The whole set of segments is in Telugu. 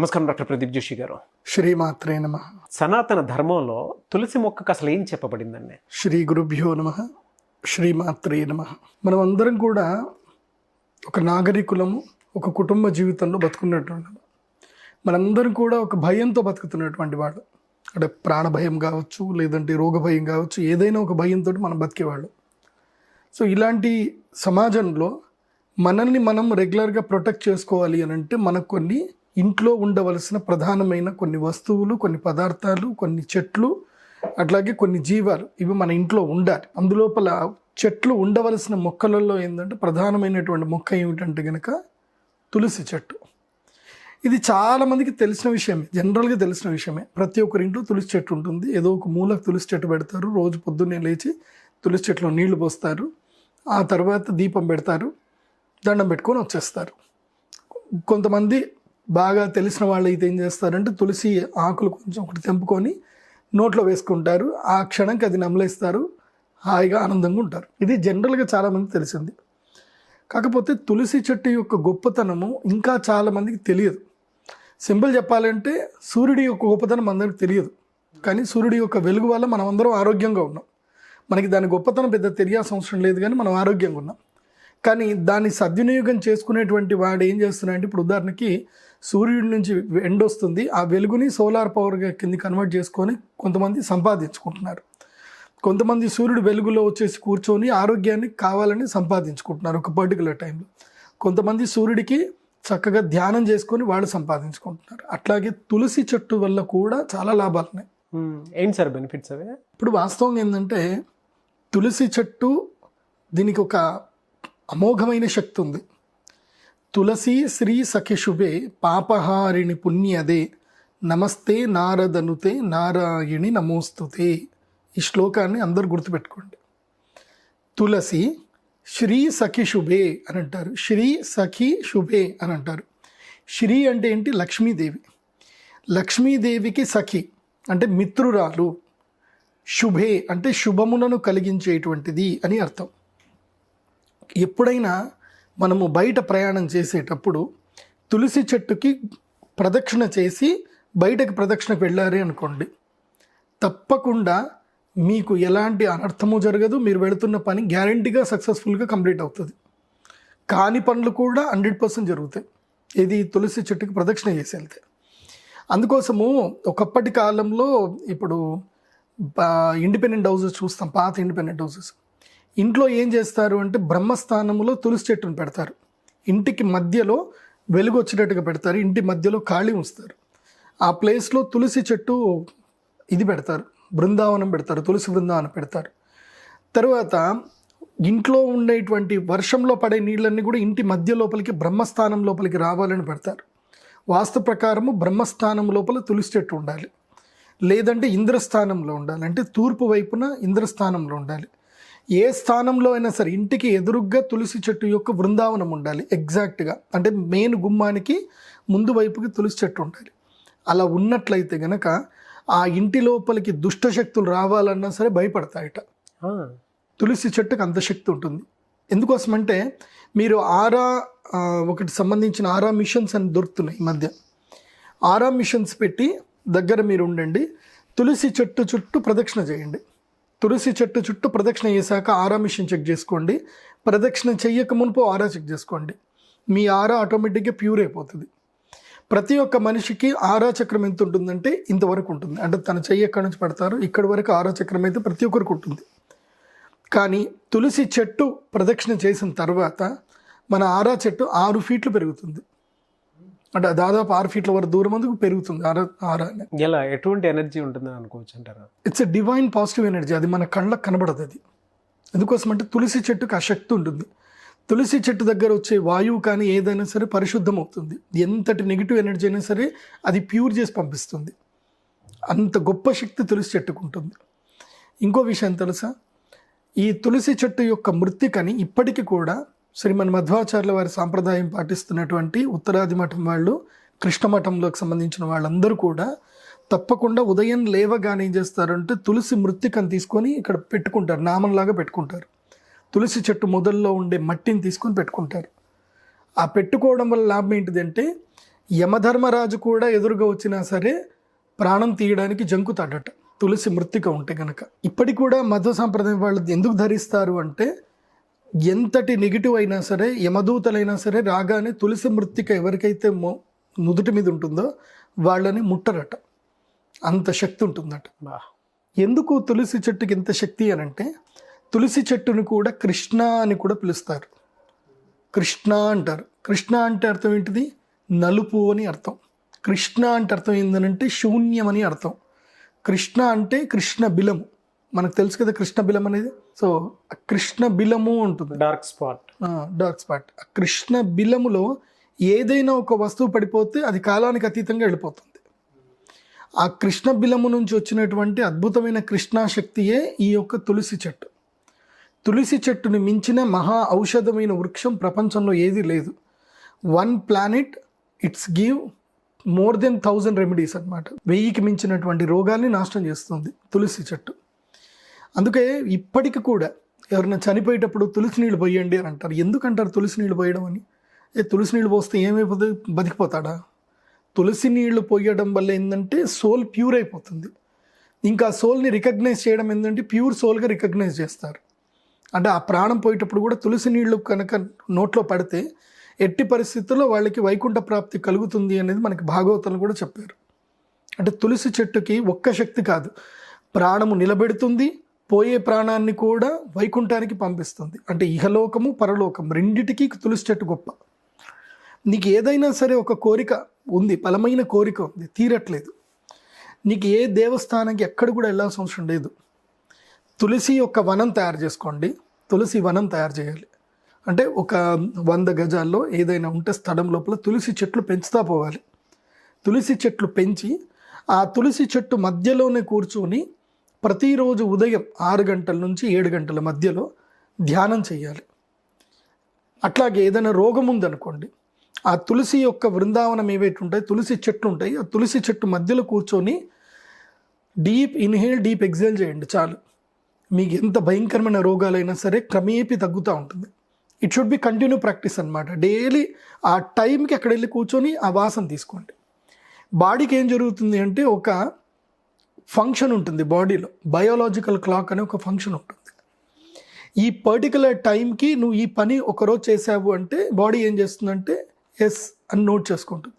నమస్కారం డాక్టర్ ప్రదీప్ జోషి గారు. శ్రీమాత్రే నమ. సనాతన ధర్మంలో తులసి మొక్కకు అసలు ఏం చెప్పబడిందండి? శ్రీ గురుభ్యో నమ శ్రీమాత్రే నమ. మనం అందరం కూడా ఒక నాగరికులము ఒక కుటుంబ జీవితంలో బతుకున్నటువంటి మనందరం కూడా ఒక భయంతో బతుకుతున్నటువంటి వాడు. అంటే ప్రాణ భయం కావచ్చు లేదంటే రోగ భయం కావచ్చు ఏదైనా ఒక భయంతో మనం బతికేవాళ్ళు. సో ఇలాంటి సమాజంలో మనల్ని మనం రెగ్యులర్గా ప్రొటెక్ట్ చేసుకోవాలి అని అంటే మనకు కొన్ని ఇంట్లో ఉండవలసిన ప్రధానమైన కొన్ని వస్తువులు కొన్ని పదార్థాలు కొన్ని చెట్లు అట్లాగే కొన్ని జీవాలు ఇవి మన ఇంట్లో ఉండాలి. అందులోపల చెట్లు ఉండవలసిన మొక్కలలో ఏంటంటే ప్రధానమైనటువంటి మొక్క ఏమిటంటే కనుక తులసి చెట్టు. ఇది చాలామందికి తెలిసిన విషయమే జనరల్గా తెలిసిన విషయమే. ప్రతి ఒక్కరి ఇంట్లో తులసి చెట్టు ఉంటుంది. ఏదో ఒక మూలకు తులసి చెట్టు పెడతారు. రోజు పొద్దున్నే లేచి తులసి చెట్టులో నీళ్ళు పోస్తారు. ఆ తర్వాత దీపం పెడతారు. దండం పెట్టుకొని వచ్చేస్తారు. కొంతమంది బాగా తెలిసిన వాళ్ళు అయితే ఏం చేస్తారంటే తులసి ఆకులు కొంచెం ఒకటి తెంపుకొని నోట్లో వేసుకుంటారు. ఆ క్షణంకి అది నమలేస్తారు. హాయిగా ఆనందంగా ఉంటారు. ఇది జనరల్గా చాలామంది తెలిసింది. కాకపోతే తులసి చెట్టు యొక్క గొప్పతనము ఇంకా చాలామందికి తెలియదు. సింపుల్ చెప్పాలంటే సూర్యుడి యొక్క గొప్పతనం అందరికి తెలియదు. కానీ సూర్యుడి యొక్క వెలుగు వల్ల మనం అందరం ఆరోగ్యంగా ఉన్నాం. మనకి దాని గొప్పతనం పెద్ద తెలియాల్సిన అవసరం లేదు కానీ మనం ఆరోగ్యంగా ఉన్నాం. కానీ దాన్ని సద్వినియోగం చేసుకునేటువంటి వాడు ఏం చేస్తున్నాడంటే ఇప్పుడు ఉదాహరణకి సూర్యుడి నుంచి ఎండ వస్తుంది. ఆ వెలుగుని సోలార్ పవర్గా కింద కన్వర్ట్ చేసుకొని కొంతమంది సంపాదించుకుంటున్నారు. కొంతమంది సూర్యుడు వెలుగులో వచ్చేసి కూర్చొని ఆరోగ్యాన్ని కావాలని సంపాదించుకుంటున్నారు ఒక పర్టికులర్ టైంలో కొంతమంది సూర్యుడికి చక్కగా ధ్యానం చేసుకొని వాళ్ళు సంపాదించుకుంటున్నారు. అట్లాగే తులసి చెట్టు వల్ల కూడా చాలా లాభాలు ఉన్నాయి. ఏంటి సార్ బెనిఫిట్స్ అవి? ఇప్పుడు వాస్తవం ఏంటంటే తులసి చెట్టు దీనికి ఒక అమోఘమైన శక్తి ఉంది. తులసి శ్రీ సఖిశుభే పాపహారిణి పుణ్యదే. నమస్తే నారదనుతే నారాయణి నమోస్తుతే. ఈ శ్లోకాన్ని అందరూ గుర్తుపెట్టుకోండి. తులసి శ్రీ సఖి శుభే అని అంటారు. శ్రీ సఖి శుభే అని అంటారు. శ్రీ అంటే ఏంటి? లక్ష్మీదేవి. లక్ష్మీదేవికి సఖి అంటే మిత్రురాలు. శుభే అంటే శుభములను కలిగించేటువంటిది అని అర్థం. ఎప్పుడైనా మనము బయట ప్రయాణం చేసేటప్పుడు తులసి చెట్టుకి ప్రదక్షిణ చేసి బయటకు ప్రదక్షిణకు వెళ్ళారు అనుకోండి. తప్పకుండా మీకు ఎలాంటి అనర్థము జరగదు. మీరు వెళుతున్న పని గ్యారంటీగా సక్సెస్ఫుల్గా కంప్లీట్ అవుతుంది. కాని పనులు కూడా హండ్రెడ్ పర్సెంట్ జరుగుతాయి. ఇది తులసి చెట్టుకి ప్రదక్షిణ చేసి వెళ్తే. అందుకోసము ఒకప్పటి కాలంలో ఇప్పుడు ఇండిపెండెంట్ హౌసెస్ చూస్తాం. పాత ఇండిపెండెంట్ హౌసెస్ ఇంట్లో ఏం చేస్తారు అంటే బ్రహ్మస్థానంలో తులసి చెట్టును పెడతారు. ఇంటికి మధ్యలో వెలుగు వచ్చేటట్టుగా పెడతారు. ఇంటి మధ్యలో ఖాళీ ఉంచుతారు. ఆ ప్లేస్లో తులసి చెట్టు ఇది పెడతారు. బృందావనం పెడతారు. తులసి బృందావనం పెడతారు. తర్వాత ఇంట్లో ఉండేటువంటి వర్షంలో పడే నీళ్ళన్నీ కూడా ఇంటి మధ్య లోపలికి బ్రహ్మస్థానం లోపలికి రావాలని పెడతారు. వాస్తు ప్రకారము బ్రహ్మస్థానం లోపల తులసి చెట్టు ఉండాలి. లేదంటే ఇంద్రస్థానంలో ఉండాలి. అంటే తూర్పు వైపున ఇంద్రస్థానంలో ఉండాలి. ఏ స్థానంలో అయినా సరే ఇంటికి ఎదురుగ్గా తులసి చెట్టు యొక్క బృందావనం ఉండాలి ఎగ్జాక్ట్గా అంటే మెయిన్ గుమ్మానికి ముందు వైపుకి తులసి చెట్టు ఉండాలి. అలా ఉన్నట్లయితే గనక ఆ ఇంటి లోపలికి దుష్ట శక్తులు రావాలన్నా సరే భయపడతాయట. తులసి చెట్టుకు అంత శక్తి ఉంటుంది. ఎందుకోసమంటే మీరు ఆరా ఒకటి సంబంధించిన ఆరా మిషన్స్ అని దొరుకుతున్నాయి ఈ మధ్య. ఆరా మిషన్స్ పెట్టి దగ్గర మీరు ఉండండి తులసి చెట్టు చుట్టూ ప్రదక్షిణ చేయండి. తులసి చెట్టు చుట్టూ ప్రదక్షిణ చేశాక ఆరా మిషన్ చెక్ చేసుకోండి. ప్రదక్షిణ చెయ్యక మునుపు ఆరా చెక్ చేసుకోండి. మీ ఆరా ఆటోమేటిక్గా ప్యూర్ అయిపోతుంది. ప్రతి ఒక్క మనిషికి ఆరా చక్రం ఎంత ఉంటుందంటే ఇంతవరకు ఉంటుంది. అంటే తన చెయ్యి ఎక్కడి నుంచి పడతారు ఇక్కడి వరకు ఆరా చక్రం అయితే ప్రతి ఒక్కరికి ఉంటుంది. కానీ తులసి చెట్టు ప్రదక్షిణ చేసిన తర్వాత మన ఆరా చెట్టు ఆరు ఫీట్లు పెరుగుతుంది. అంటే దాదాపు ఆరు ఫీట్ల వరకు దూరం అందుకు పెరుగుతుంది. ఆరా ఎలా ఎటువంటి ఎనర్జీ ఉంటుందని అనుకోవచ్చు అంటారా? It's a divine positive energy అది మన కళ్ళకు కనబడదు అది. ఎందుకోసం అంటే తులసి చెట్టుకు ఆ శక్తి ఉంటుంది. తులసి చెట్టు దగ్గర వచ్చే వాయువు కానీ ఏదైనా సరే పరిశుద్ధం అవుతుంది ఎంతటి నెగిటివ్ ఎనర్జీ అయినా సరే అది ప్యూర్ చేసి పంపిస్తుంది. అంత గొప్ప శక్తి తులసి చెట్టుకు ఉంటుంది. ఇంకో విషయం తెలుసా? ఈ తులసి చెట్టు యొక్క మృతికని ఇప్పటికీ కూడా శ్రీమన్ మధ్వాచార్యుల వారి సాంప్రదాయం పాటిస్తున్నటువంటి ఉత్తరాది మఠం వాళ్ళు కృష్ణ మఠంలోకి సంబంధించిన వాళ్ళందరూ కూడా తప్పకుండా ఉదయం లేవగానే ఏం చేస్తారంటే తులసి మృత్తికను తీసుకొని ఇక్కడ పెట్టుకుంటారు నామంలాగా పెట్టుకుంటారు. తులసి చెట్టు మొదల్లో ఉండే మట్టిని తీసుకొని పెట్టుకుంటారు. ఆ పెట్టుకోవడం వల్ల లాభం ఏంటిదంటే యమధర్మరాజు కూడా ఎదురుగా వచ్చినా సరే ప్రాణం తీయడానికి జంకుతాడట తులసి మృత్తిక ఉంటే కనుక ఇప్పటికి కూడా మధ్వ సాంప్రదాయం వాళ్ళు ఎందుకు ధరిస్తారు అంటే ఎంతటి నెగిటివ్ అయినా సరే యమదూతలైనా సరే రాగానే తులసి మృతిక ఎవరికైతే మో నుదుటి మీద ఉంటుందో వాళ్ళని ముట్టరట. అంత శక్తి ఉంటుందట. ఎందుకు తులసి చెట్టుకి ఇంత శక్తి అని అంటే తులసి చెట్టును కూడా కృష్ణ అని కూడా పిలుస్తారు. కృష్ణ అంటారు. కృష్ణ అంటే అర్థం ఏంటిది? నలుపు అని అర్థం. కృష్ణ అంటే అర్థం ఏంటంటే శూన్యం అని అర్థం. కృష్ణ అంటే కృష్ణ బిలము. మనకు తెలుసు కదా కృష్ణ బిలం అనేది? సో కృష్ణ బిలము ఉంటుంది. డార్క్ స్పాట్ డార్క్ స్పాట్ కృష్ణ బిలములో ఏదైనా ఒక వస్తువు పడిపోతే అది కాలానికి అతీతంగా వెళ్ళిపోతుంది. ఆ కృష్ణ బిలము నుంచి వచ్చినటువంటి అద్భుతమైన కృష్ణా శక్తియే ఈ యొక్క తులసి చెట్టు. తులసి చెట్టుని మించిన మహా ఔషధమైన వృక్షం ప్రపంచంలో ఏది లేదు. One planet it's give more than thousand remedies అన్నమాట. వెయ్యికి మించినటువంటి రోగాల్ని నాశనం చేస్తుంది తులసి చెట్టు. అందుకే ఇప్పటికి కూడా ఎవరైనా చనిపోయేటప్పుడు తులసి నీళ్ళు పోయండి అని అంటారు. ఎందుకంటారు తులసి నీళ్ళు పోయడం అని? ఏ తులసి నీళ్ళు పోస్తే ఏమైపోతుంది బతికిపోతాడా? తులసి నీళ్ళు పోయడం వల్ల ఏంటంటే సోల్ ప్యూర్ అయిపోతుంది. ఇంకా సోల్ని రికగ్నైజ్ చేయడం ఏంటంటే ప్యూర్ సోల్గా రికగ్నైజ్ చేస్తారు. అంటే ఆ ప్రాణం పోయేటప్పుడు కూడా తులసి నీళ్ళు కనుక నోట్లో పడితే ఎట్టి పరిస్థితుల్లో వాళ్ళకి వైకుంఠ ప్రాప్తి కలుగుతుంది అనేది మనకి భాగవతలు కూడా చెప్పారు. అంటే తులసి చెట్టుకి ఒక్క శక్తి కాదు. ప్రాణము నిలబెడుతుంది పోయే ప్రాణాన్ని కూడా వైకుంఠానికి పంపిస్తుంది. అంటే ఇహలోకము పరలోకం రెండిటికి తులసి చెట్టు గొప్ప. నీకు ఏదైనా సరే ఒక కోరిక ఉంది బలమైన కోరిక ఉంది తీరట్లేదు. నీకు ఏ దేవస్థానానికి ఎక్కడ కూడా వెళ్ళాల్సిన అవసరం లేదు. తులసి యొక్క వనం తయారు చేసుకోండి. తులసి వనం తయారు చేయాలి. అంటే ఒక వంద గజాల్లో ఏదైనా ఉంటే స్థలం లోపల తులసి చెట్లు పెంచుతా పోవాలి. తులసి చెట్లు పెంచి ఆ తులసి చెట్టు మధ్యలోనే కూర్చొని ప్రతిరోజు ఉదయం ఆరు గంటల నుంచి ఏడు గంటల మధ్యలో ధ్యానం చేయాలి. అట్లాగే ఏదైనా రోగం ఉందనుకోండి ఆ తులసి యొక్క బృందావనం ఏవైతే ఉంటాయి తులసి చెట్లు ఉంటాయి ఆ తులసి చెట్టు మధ్యలో కూర్చొని డీప్ ఇన్హేల్ డీప్ ఎగ్జేల్ చేయండి చాలు. మీకు ఎంత భయంకరమైన రోగాలైనా సరే క్రమేపీ తగ్గుతూ ఉంటుంది. It should be continue practice అనమాట డైలీ ఆ టైంకి అక్కడ వెళ్ళి కూర్చొని ఆ వాసన తీసుకోండి. బాడీకి ఏం జరుగుతుంది అంటే ఒక ఫంక్షన్ ఉంటుంది బాడీలో బయోలాజికల్ క్లాక్ అనే ఒక ఫంక్షన్ ఉంటుంది. ఈ పర్టికులర్ టైంకి నువ్వు ఈ పని ఒకరోజు చేసావు అంటే బాడీ ఏం చేస్తుందంటే ఎస్ అని నోట్ చేసుకుంటుంది.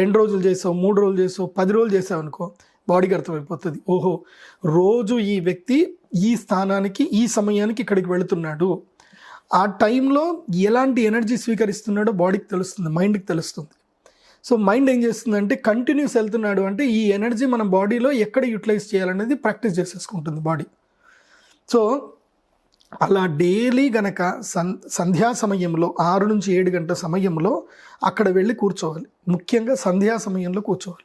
రెండు రోజులు చేసావు మూడు రోజులు చేసావు పది రోజులు చేసావు అనుకో బాడీకి అర్థమైపోతుంది. ఓహో రోజు ఈ వ్యక్తి ఈ స్థానానికి ఈ సమయానికి ఇక్కడికి వెళుతున్నాడు. ఆ టైంలో ఎలాంటి ఎనర్జీ స్వీకరిస్తున్నాడో బాడీకి తెలుస్తుంది మైండ్కి తెలుస్తుంది. సో మైండ్ ఏం చేస్తుందంటే కంటిన్యూస్ వెళ్తున్నాడు అంటే ఈ ఎనర్జీ మన బాడీలో ఎక్కడ యూటిలైజ్ చేయాలనేది ప్రాక్టీస్ చేసేసుకుంటుంది బాడీ. సో అలా డైలీ గనక సన్ సంధ్యా సమయంలో ఆరు నుంచి ఏడు గంటల సమయంలో అక్కడ వెళ్ళి కూర్చోవాలి. ముఖ్యంగా సంధ్యా సమయంలో కూర్చోవాలి.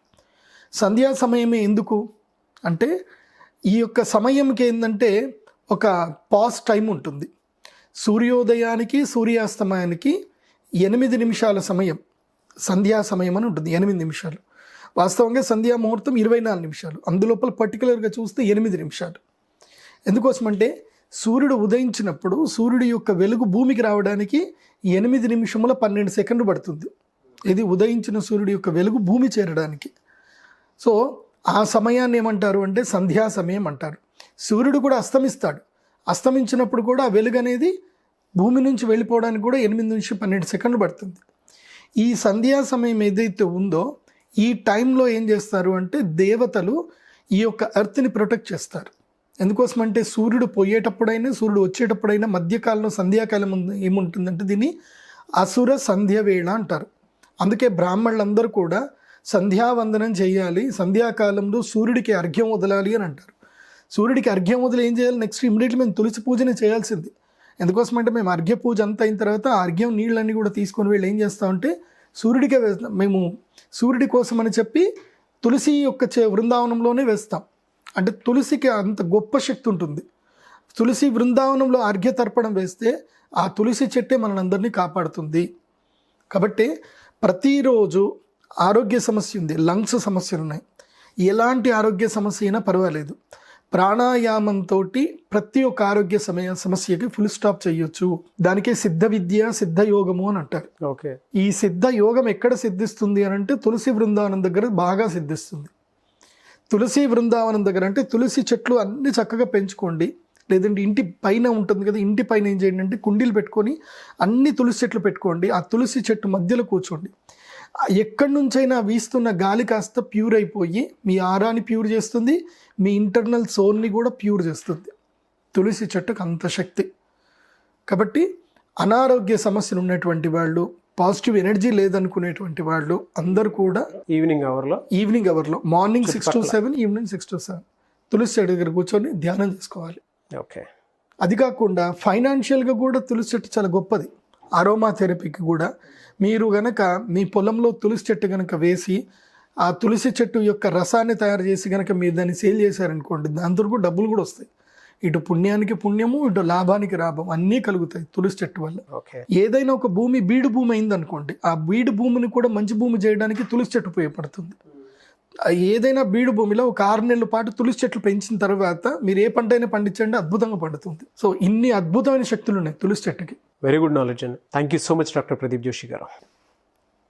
సంధ్యా సమయమే ఎందుకు? అంటే ఈ యొక్క సమయంకి ఏంటంటే ఒక పాస్ టైం ఉంటుంది. సూర్యోదయానికి సూర్యాస్తమయానికి ఎనిమిది నిమిషాల సమయం. సంధ్యా సమయం అని ఉంటుంది ఎనిమిది నిమిషాలు. వాస్తవంగా సంధ్యా ముహూర్తం ఇరవై నాలుగు నిమిషాలు. అందులోపల పర్టికులర్గా చూస్తే ఎనిమిది నిమిషాలు. ఎందుకోసమంటే సూర్యుడు ఉదయించినప్పుడు సూర్యుడి యొక్క వెలుగు భూమికి రావడానికి ఎనిమిది నిమిషముల పన్నెండు సెకండ్లు పడుతుంది. ఇది ఉదయించిన సూర్యుడి యొక్క వెలుగు భూమి చేరడానికి. సో ఆ సమయాన్ని ఏమంటారు అంటే సంధ్యా సమయం అంటారు. సూర్యుడు కూడా అస్తమిస్తాడు. అస్తమించినప్పుడు కూడా ఆ వెలుగు అనేది భూమి నుంచి వెళ్ళిపోవడానికి కూడా ఎనిమిది నుంచి పన్నెండు సెకండ్లు పడుతుంది. ఈ సంధ్యా సమయం ఏదైతే ఉందో ఈ టైంలో ఏం చేస్తారు అంటే దేవతలు ఈ యొక్క అర్త్ని ప్రొటెక్ట్ చేస్తారు. ఎందుకోసం అంటే సూర్యుడు పోయేటప్పుడైనా సూర్యుడు వచ్చేటప్పుడైనా మధ్యకాలంలో సంధ్యాకాలం ఏముంటుందంటే దీన్ని అసుర సంధ్య వేళ అంటారు. అందుకే బ్రాహ్మణులందరూ కూడా సంధ్యావందనం చేయాలి సంధ్యాకాలంలో సూర్యుడికి అర్ఘ్యం వదలాలి అని అంటారు. సూర్యుడికి అర్ఘ్యం వదిలి ఏం చేయాలి? నెక్స్ట్ ఇమీడియట్లీ మేము తులసి పూజనే చేయాల్సింది. ఎందుకోసం అంటే మేము అర్ఘ్య పూజ అంత అయిన తర్వాత అర్ఘ్యం నీళ్ళన్నీ కూడా తీసుకొని వెళ్ళి ఏం చేస్తామంటే సూర్యుడికే వేస్తాం మేము సూర్యుడి కోసం అని చెప్పి తులసి యొక్క చే బృందావనంలోనే వేస్తాం. అంటే తులసికి అంత గొప్ప శక్తి ఉంటుంది. తులసి బృందావనంలో అర్ఘ్య తర్పణం వేస్తే ఆ తులసి చెట్టే మనందరినీ కాపాడుతుంది. కాబట్టి ప్రతిరోజు ఆరోగ్య సమస్య ఉంది లంగ్స్ సమస్యలు ఉన్నాయి. ఎలాంటి ఆరోగ్య సమస్య అయినా పర్వాలేదు. ప్రాణాయామంతో ప్రతి ఒక్క ఆరోగ్య సమయ సమస్యకి ఫుల్ స్టాప్ చేయొచ్చు. దానికే సిద్ధ విద్య సిద్ధ యోగము అని అంటారు. ఓకే. ఈ సిద్ధ యోగం ఎక్కడ సిద్ధిస్తుంది అని అంటే తులసి బృందావనం దగ్గర బాగా సిద్ధిస్తుంది. తులసి బృందావనం దగ్గర అంటే తులసి చెట్లు అన్ని చక్కగా పెంచుకోండి. లేదంటే ఇంటి పైన ఉంటుంది కదా ఇంటి పైన ఏం చేయండి అంటే కుండీలు పెట్టుకొని అన్ని తులసి చెట్లు పెట్టుకోండి. ఆ తులసి చెట్టు మధ్యలో కూర్చోండి. ఎక్కడి నుంచైనా వీస్తున్న గాలి కాస్త ప్యూర్ అయిపోయి మీ ఆరాని ప్యూర్ చేస్తుంది మీ ఇంటర్నల్ సోల్ని కూడా ప్యూర్ చేస్తుంది. తులసి చెట్టుకు అంత శక్తి. కాబట్టి అనారోగ్య సమస్యలు ఉన్నటువంటి వాళ్ళు పాజిటివ్ ఎనర్జీ లేదనుకునేటువంటి వాళ్ళు అందరూ కూడా ఈవినింగ్ అవర్లో? ఈవినింగ్ అవర్లో morning six to seven evening six to seven. తులసి చెట్టు దగ్గర కూర్చొని ధ్యానం చేసుకోవాలి. ఓకే. అది కాకుండా ఫైనాన్షియల్గా కూడా తులసి చెట్టు చాలా గొప్పది. అరోమా థెరపీకి కూడా మీరు గనక మీ పొలంలో తులసి చెట్టు గనక వేసి ఆ తులసి చెట్టు యొక్క రసాన్ని తయారు చేసి గనక మీరు దాన్ని సేల్ చేశారనుకోండి దాంతో కూడా డబ్బులు కూడా వస్తాయి. ఇటు పుణ్యానికి పుణ్యము ఇటు లాభానికి లాభం అన్నీ కలుగుతాయి తులసి చెట్టు వల్ల. ఏదైనా ఒక భూమి బీడు భూమి అయిందనుకోండి ఆ బీడు భూమిని కూడా మంచి భూమి చేయడానికి తులసి చెట్టు ఉపయోగపడుతుంది. ఏదైనా బీడు భూమిలో ఒక ఆరు నెలల పాటు తులసి చెట్లు పెంచిన తర్వాత మీరు ఏ పంట అయినా పండించండి అద్భుతంగా పండుతుంది. సో ఇన్ని అద్భుతమైన శక్తులు ఉన్నాయి తులసి చెట్టుకి. Very good knowledge, and thank you so much, Dr. Pradeep Joshi Garu.